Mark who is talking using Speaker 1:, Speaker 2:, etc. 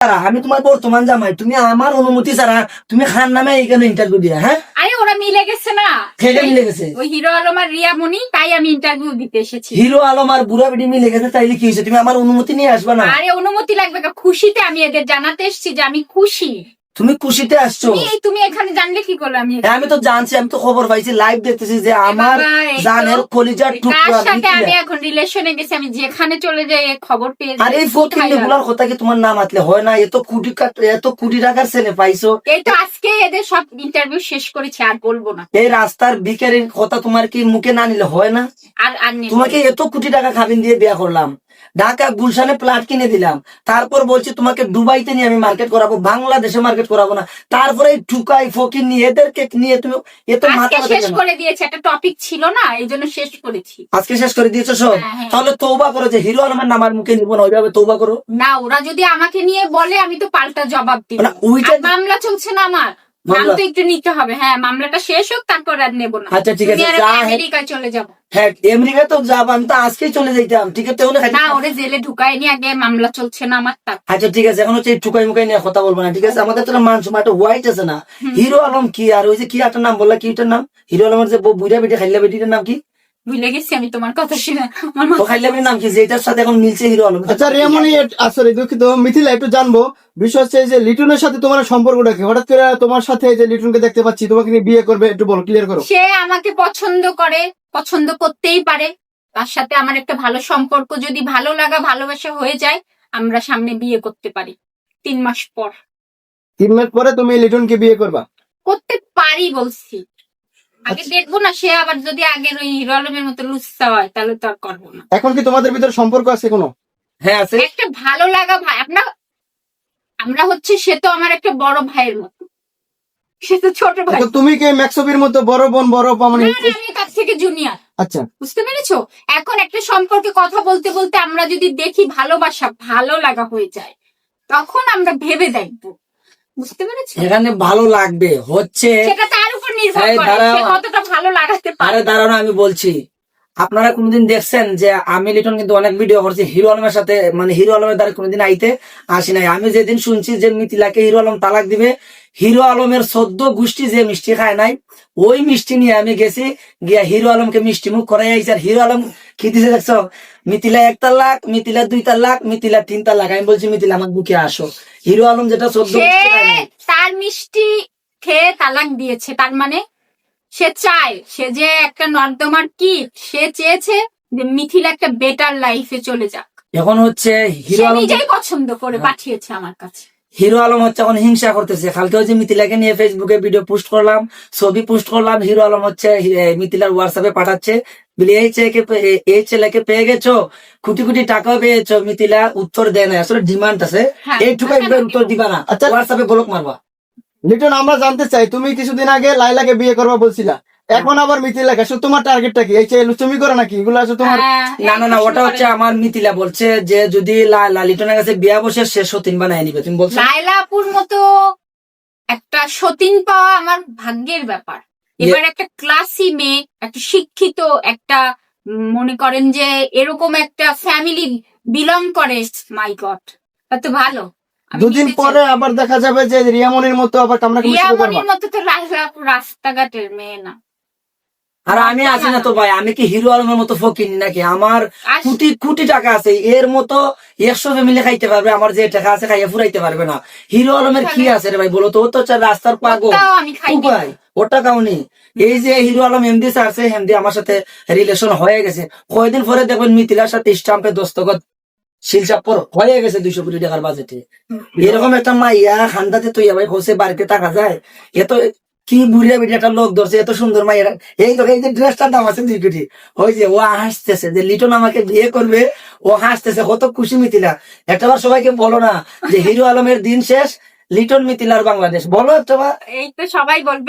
Speaker 1: আমি তোমার বর্তমান জামাই তুমি আমার অনুমতি ছাড়া তুমি খান নামে এখানে ইন্টারভিউ দিয়া হ্যাঁ?
Speaker 2: আরে ওরা মিলে গেছে না।
Speaker 1: খেলে মিলে গেছে?
Speaker 2: ওই হিরো আলম আর রিয়া মনি তাই আমি ইন্টারভিউ দিতে এসেছি।
Speaker 1: হিরো আলম আর বুড়া বিডি মিলে গেছে তাইলে কি হয়েছে? তুমি আমার অনুমতি নিয়ে আসবা না?
Speaker 2: আরে অনুমতি লাগবে খুশিতে আমি এদের জানাতে এসেছি যে আমি খুশি।
Speaker 1: তুমি খুশিতে আসছো?
Speaker 2: তুমি এখানে জানলে কি করলে আমি
Speaker 1: আমি তো জানছি আমি তো খবর পাইছি লাইভ দেখতেছি যে আমার জানের কলিজার
Speaker 2: কার
Speaker 1: টুকরা
Speaker 2: আমি এখন রিলেশনে গেছি? আমি যেখানে চলে যাই খবর পেয়ে
Speaker 1: আর এই
Speaker 2: কোথায়
Speaker 1: কথা কি তোমার নাম আতলে? হয় না এত কোটি কাট- এত কোটি টাকার ছেলে পাইছো।
Speaker 2: এই তো আজকে এদের সব ইন্টারভিউ শেষ করেছি আর বলব না।
Speaker 1: এই রাস্তার ভিকারির কথা তোমার কি মুখে না নিলে হয় না?
Speaker 2: আর আর
Speaker 1: তোমাকে এত কোটি টাকা খাবিন দিয়ে বিয়া করলাম। ঢাকা গুলশানে প্লাট কিনে দিলাম। তারপর বলছি তোমাকে দুবাইতে নিয়ে আমি মার্কেট করাবো বাংলাদেশে মার্কেট করাবো না। তারপরে এই টুকাই ফকির নিয়ে এদেরকে নিয়ে তুমি এত মাথা
Speaker 2: শেষ করে দিয়েছে একটা টপিক ছিল না এই জন্য শেষ করেছি।
Speaker 1: আজকে শেষ করে দিয়েছ সব?
Speaker 2: হ্যাঁ, হ্যাঁ।
Speaker 1: তাহলে তৌবা করো যে হিরো আলমের নাম আর মুখে নিবো না ওইভাবে তৌবা করো।
Speaker 2: না ওরা যদি আমাকে নিয়ে বলে আমি তো পাল্টা জবাব দিব।
Speaker 1: না,
Speaker 2: মামলা চলছে না আমার? তো একটু নিতে হবে। হ্যাঁ মামলাটা শেষ হোক তারপর আর নেব না।
Speaker 1: আচ্ছা, ঠিক আছে,
Speaker 2: আমেরিকায় চলে যাব।
Speaker 1: হ্যাঁ আমেরিকা তো তো আজকেই চলে যাইতাম ঠিক আছে হলে
Speaker 2: না ওরে জেলে ঢুকায় নি আগে মামলা চলছে না আমার
Speaker 1: আচ্ছা ঠিক আছে এখন হচ্ছে মুকাই নিয়ে কথা বলব না ঠিক আছে? আমাদের তো মান সম্মান একটা হোয়াইট আছে না? হিরো আলম কি? আর ওই যে কি একটা নাম বললা কি নাম? হিরো আলমের যে বুড়া বেটি খাইলা বেটিটার নাম কি?
Speaker 2: ভুলে গেছি আমি তোমার কথা শুনে। আমার
Speaker 1: বেটির নাম কি? যেটার সাথে এখন মিলছে হিরো আলম।
Speaker 3: আচ্ছা রিয়ামনি সরি দুঃখিত মিথিলা একটু জানব। বিষয় হচ্ছে যে লিটনের সাথে তোমার সম্পর্কটা কি? হঠাৎ করে তোমার সাথে এই যে লিটনকে দেখতে পাচ্ছি তোমাকে নিয়ে বিয়ে করবে একটু বলো ক্লিয়ার করো।
Speaker 2: সে আমাকে পছন্দ করে পছন্দ করতেই পারে। তার সাথে আমার একটা ভালো সম্পর্ক যদি ভালো লাগা ভালোবাসা হয়ে যায় আমরা সামনে বিয়ে করতে পারি তিন মাস পর।
Speaker 3: তিন মাস পরে তুমি লিটনকে বিয়ে করবা?
Speaker 2: করতে পারি বলছি। আগে দেখব না সে আবার যদি আগের ওই হিরো মতো লুচ্ছা হয় তাহলে তো আর করব না।
Speaker 3: এখন কি তোমাদের ভিতরে সম্পর্ক আছে কোনো?
Speaker 1: হ্যাঁ আছে।
Speaker 2: একটা ভালো লাগা ভাই আপনার আমরা হচ্ছে সে তো আমার একটা বড় ভাইয়ের মতো। সে তো ছোট ভাই।
Speaker 3: তুমি কি ম্যাক্সবির মতো বড় বোন বড় মানে
Speaker 2: আমি তার থেকে জুনিয়র
Speaker 3: আচ্ছা।
Speaker 2: বুঝতে পেরেছ? এখন একটা সম্পর্কে কথা বলতে বলতে আমরা যদি দেখি ভালোবাসা ভালো লাগা হয়ে যায় তখন আমরা ভেবে দেখব। বুঝতে পেরেছ?
Speaker 1: এখানে ভালো লাগবে হচ্ছে
Speaker 2: সেটা নির্ভর করে সে কতটা ভালো লাগাতে পারে।
Speaker 1: আরে দাঁড়ানো আমি বলছি। আপনারা কোনদিন দেখছেন যে আমি লিটন কিন্তু অনেক ভিডিও করছি হিরো আলমের সাথে মানে হিরো আলমের দ্বারা কোনোদিন আইতে আসি নাই। আমি যেদিন শুনছি যে মিথিলাকে হিরো আলম তালাক দিবে হিরো আলমের সদ্য গোষ্ঠী যে মিষ্টি খায় নাই ওই মিষ্টি নিয়ে আমি গেছি গিয়া হিরো আলমকে মিষ্টি মুখ করাই আইছি। আর হিরো আলম কি দিছে দেখছ? মিথিলা এক তালাক মিথিলা দুই তালাক মিথিলা তিন তালাক। আমি বলছি মিথিলা আমার বুকে আসো। হিরো আলম যেটা সদ্য
Speaker 2: সে
Speaker 1: খায় নাই।
Speaker 2: তার মিষ্টি খেয়ে তালাক দিয়েছে? তার মানে সে চায় সে যে একটা নর্দমার কিট সে চেয়েছে যে মিথিলা একটা বেটার লাইফে চলে যাক।
Speaker 1: এখন হচ্ছে হিরো আলম
Speaker 2: নিজেই পছন্দ করে
Speaker 1: হ্যাঁ।
Speaker 2: পাঠিয়েছে আমার কাছে।
Speaker 1: হিরো আলম হচ্ছে এখন হিংসা করতেছে। কালকে হচ্ছে মিথিলাকে নিয়ে ফেসবুকে ভিডিও পোস্ট করলাম ছবি পোস্ট করলাম হিরো আলম হচ্ছে মিথিলার হোয়াটসঅ্যাপে পাঠাচ্ছে। বলি এই ছেলেকে এই ছেলেকে পেয়ে গেছো? কোটি কোটি টাকাও পেয়েছ। মিথিলা উত্তর দেয় না আসলে ডিমান্ড আছে।
Speaker 2: হ্যাঁ,
Speaker 1: এইটুকু
Speaker 2: হ্যাঁ,
Speaker 1: একবার উত্তর দিবা না।
Speaker 3: আচ্ছা।
Speaker 1: হোয়াটসঅ্যাপে ব্লক মারবা।
Speaker 3: লিটন আমরা জানতে চাই তুমি কিছুদিন আগে লাইলাকে বিয়ে করবা বলছিলা। এখন আবার মিথিলাকে আসলে তোমার টার্গেটটা কি? এই যে লুচুমি করে নাকি? এগুলো আসলে তোমার
Speaker 2: হ্যাঁ,
Speaker 1: না না না ওটা হচ্ছে আমার মিথিলা বলছে যে যদি লা- লালিটনের কাছে বিয়া বসে সে সতীন বানায় নিবে। তুমি বলছো?
Speaker 2: লাইলাপুর মতো একটা সতীন পাওয়া আমার ভাগ্যের ব্যাপার। এবার একটা ক্লাসি মেয়ে একটা শিক্ষিত একটা মনে করেন যে এরকম একটা ফ্যামিলি বিলং করে। মাই গড তো ভালো।
Speaker 3: দুদিন পরে আবার দেখা যাবে যে রিয়ামনির মতো আবার কামড়া কামড়ি শুরু করবা
Speaker 2: মতো তো রাস্তাঘাটের মেয়ে না।
Speaker 1: আর আমি আছি না তো ভাই আমি কি হিরো আলমের মতো ফকিনি নাকি? আমার কোটি কোটি টাকা আছে এর মতো একশো ফ্যামিলি খাইতে পারবে আমার যে টাকা আছে খাইয়া ফুরাইতে পারবে না। হিরো আলমের কি আছে রে ভাই বলো তো? ও তো রাস্তার পাগল।
Speaker 2: খাই
Speaker 1: উপায় ওটা কাউনি? এই যে হিরো আলম এমডি আছে হেমদি আমার সাথে রিলেশন হয়ে গেছে। কয়দিন পরে দেখবেন মিথিলার সাথে স্টাম্পে দস্তখত। শিলচাপ্পর হয়ে গেছে দুইশো কোটি টাকার বাজেটে এরকম একটা মাইয়া খান্দাতে হোসে বাড়িতে যায়। এত কি একটা লোক ধরছে, এত সুন্দর মাইয়া এই তো এই যে ড্রেসটার দাম আছে দুই কোটি। ওই যে ও হাসতেছে, যে লিটন আমাকে বিয়ে করবে, ও হাসতেছে, কত খুশি মিথিলা। একটাবার সবাইকে বলো না যে হিরো আলমের দিন শেষ, লিটন মিথিলার বাংলাদেশ। বলো একটাবার।
Speaker 2: এই তো সবাই বলবে।